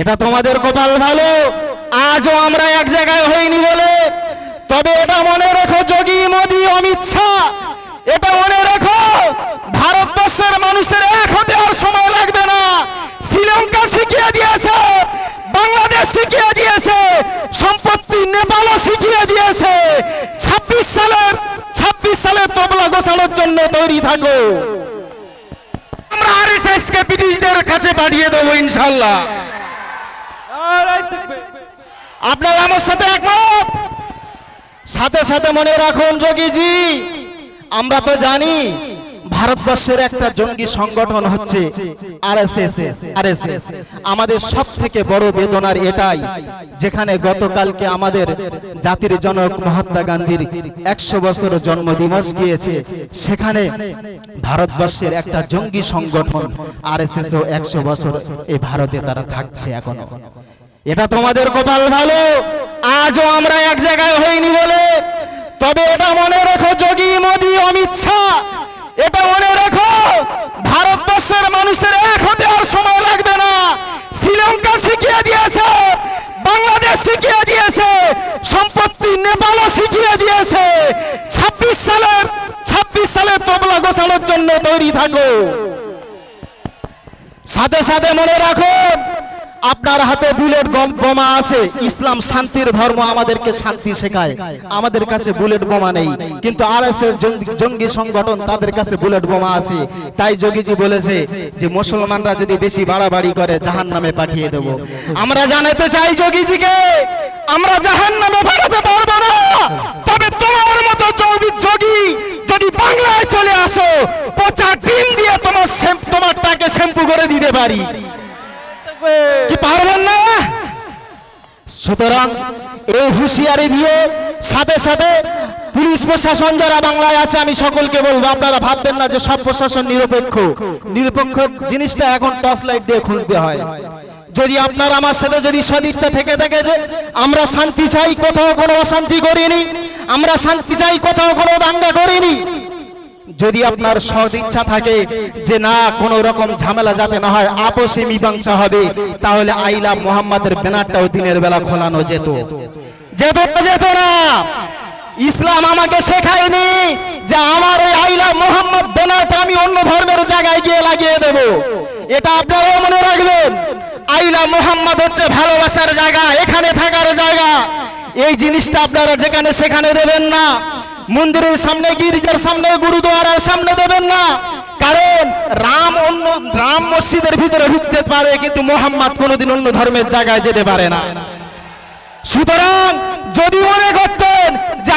এটা তোমাদের কপাল ভালো? আজও আমরা এক জায়গায় হইনি বলে। তবে এটা মনে রেখো, যোগী মোদী অমিত শাহ। এটা মনে রেখো, ভারতবর্ষের মানুষের এক হতে আর সময় লাগবে না। শ্রীলঙ্কা শিখিয়ে দিয়েছে, বাংলাদেশ শিখিয়ে দিয়েছে, সম্পত্তি নেপালও শিখিয়ে দিয়েছে। ছাব্বিশ সালের ছাব্বিশ সালের তবলা গোছানোর জন্য তৈরি থাকো। আমরা আরএসএস কে ব্রিটিশদের কাছে পাঠিয়ে দেবো ইনশাল্লাহ। আপনারা আমার সাথে একমত? সাথে সাথে মনে রাখুন, যোগীজি, আমরা তো জানি ভারতবর্ষের একটা জঙ্গি সংগঠন হচ্ছে আরএসএস আমাদের সব থেকে বড় বেদনার এটাই, যেখানে গতকালকে আমাদের জাতির জনক মহাত্মা গান্ধীর একশো বছর জন্মদিবস গিয়েছে। সেখানে ভারতবর্ষের একটা জঙ্গি সংগঠন আরএসএস ও একশো বছর এই ভারতে তারা থাকছে এখনও। এটা তোমাদের কপাল ভালো? আজও আমরা এক জায়গায় হইনি বলে। তবে এটা মনে রেখো, যোগী মোদী অমিত শাহ। এটা মনে রেখো, ভারতবর্ষের মানুষের এক হতে আর সময় লাগবে না। শ্রীলঙ্কা শিখিয়ে দিয়েছে, বাংলাদেশ শিখিয়ে দিয়েছে, সম্পত্তি নেপালও শিখিয়ে দিয়েছে। ছাব্বিশ সালের ছাব্বিশ সালের তবলা গোছানোর জন্য তৈরি থাকো। সাথে সাথে মনে রাখুন আপনার হাতে বুলেট বম- আছে। ইসলাম শান্তির ধর্ম আমাদেরকে শান্তি শেখায়। আমাদের কাছে বুলেট বোমা নেই। কিন্তু আর এস জঙ্গি সংগঠন তাদের কাছে বুলেট বোমা আছে। তাই যোগীজি বলেছে যে, মুসলমানরা যদি বেশি বাড়াবাড়ি করে জাহান নামে পাঠিয়ে দেব। আমরা জানাতে চাই যোগীজিকে, আমরা জাহান নামে পাঠাতে পারব না। তবে তোমার মতো যোগী যদি বাংলায় চলে আসো, পচা ডিম দিয়ে তোমার তোমারটাকে শ্যাম্পু করে দিতে পারি। কি পারবেন না? সুতরাং এই হুঁশিয়ারি দিয়ে সাথে সাথে পুলিশ প্রশাসন যারা বাংলায় আছে, আমি সকলকে বলব, আপনারা ভাববেন না যে সব প্রশাসন নিরপেক্ষ। নিরপেক্ষ জিনিসটা এখন টর্চ লাইট দিয়ে খুঁজতে হয়। যদি আপনার আমার সাথে যদি সদিচ্ছা থেকে থাকে যে আমরা শান্তি চাই, কোথাও কোনো অশান্তি করিনি, আমরা শান্তি চাই, কোথাও কোনো দাঙ্গা করিনি যদি আপনার সদিচ্ছা থাকে যে না, কোনো রকম ঝামেলা যাতে না হয়, আপোষে মীমাংসা হবে, তাহলে আইলা মোহাম্মদের ব্যানারটাও দিনের বেলা খোলানো যেত। যেত যেত না। ইসলাম আমাকে শেখায়নি যে আমার এই আইলা মোহাম্মদ ব্যানারটা আমি অন্য ধর্মের জায়গায় গিয়ে লাগিয়ে দেব। এটা আপনারাও মনে রাখবেন। আইলা মোহাম্মদ হচ্ছে ভালোবাসার জায়গা, এখানে থাকার জায়গা। এই জিনিসটা আপনারা যেখানে সেখানে দেবেন না। মন্দিরের সামনে, গির্জার সামনে, গুরুদুয়ারার সামনে দেবেন না। কারণ রাম অন্য, রাম মসজিদের ভিতরে ঢুকতে পারে, কিন্তু মোহাম্মদ কোনোদিন অন্য ধর্মের জায়গায় যেতে পারে না। সুতরাং যদি মনে করতেন যে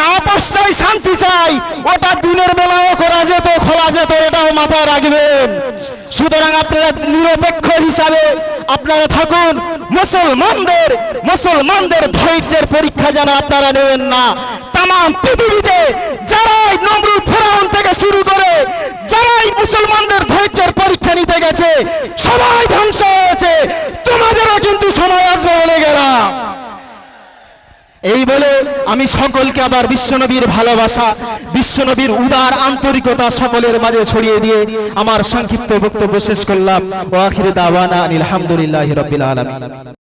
চাই শান্তি চাই, ওটা দিনের বেলাও করা যেত, খোলা যেত, এটাও মাথায় রাখবেন। সুতরাং আপনারা নিরপেক্ষ হিসাবে আপনারা থাকুন, মুসলমানদের মুসলমানদের ধৈর্যের পরীক্ষা যেন আপনারা নেবেন না। তাম পৃথিবীতে যারাই নমরুদ ফেরাউন থেকে শুরু করে যারাই মুসলমানদের ধৈর্যের পরীক্ষা গেছে সবাই ধ্বংস হয়েছে তোমাদেরও কিন্তু সময় আসবে বলে গেলাম। এই বলে আমি সকলকে আবার বিশ্বনবীর ভালোবাসা, বিশ্বনবীর উদার আন্তরিকতা সকলের মাঝে ছড়িয়ে দিয়ে আমার সংক্ষিপ্ত বক্তব্য শেষ করলাম। আলহামদুলিল্লাহ রবিল আলমী